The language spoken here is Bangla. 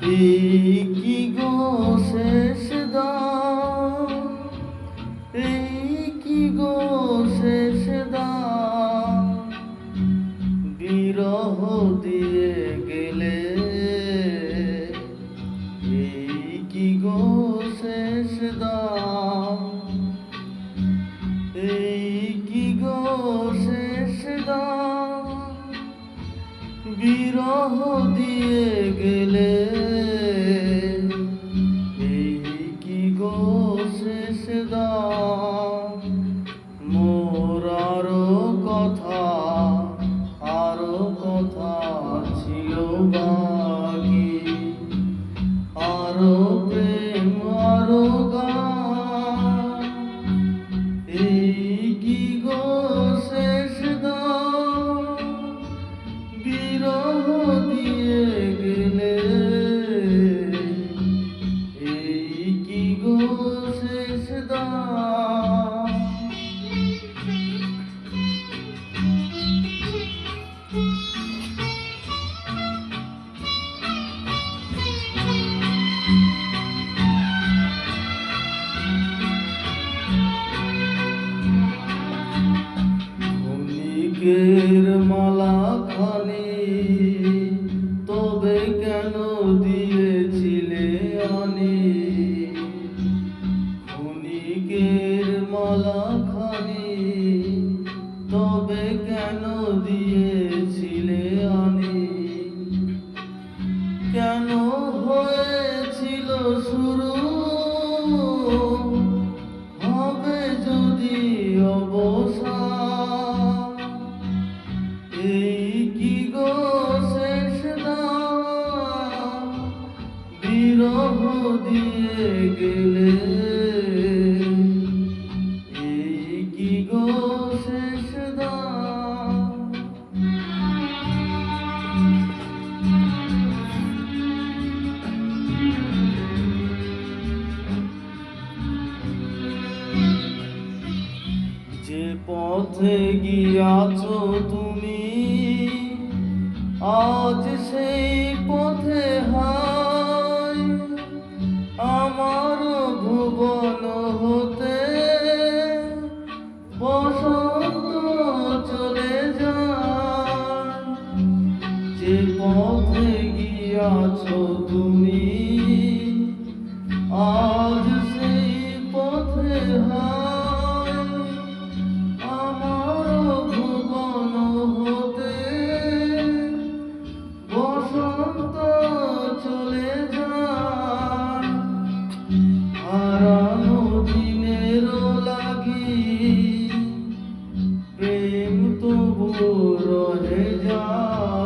কি গো শেষ দাম কি গো শেষ দাম বিরহ দিয়ে গেলে কি গো শেষ কি গো শেষ দাম বিরহ দিয়ে গেলে ক্ষণিকের মালা খানি তবে কেন দিয়েছিলে আনি? ক্ষণিকের মালা খানি তবে কেন দিয়েছিলে আনি? কেন হয়েছিল শুরু? হবে যদি অবসান বিরহ দিয়ে গেলে এই কি গো শেষ যে পথে গিয়াছ তুমি আজ সেই পথে গিয়াছ তুমি। আজ সেই পথে আমার ভুবন হতে। বসন্ত চলে যান, হারানো দিনের লাগি। প্রেম তবু রয়ে যায়।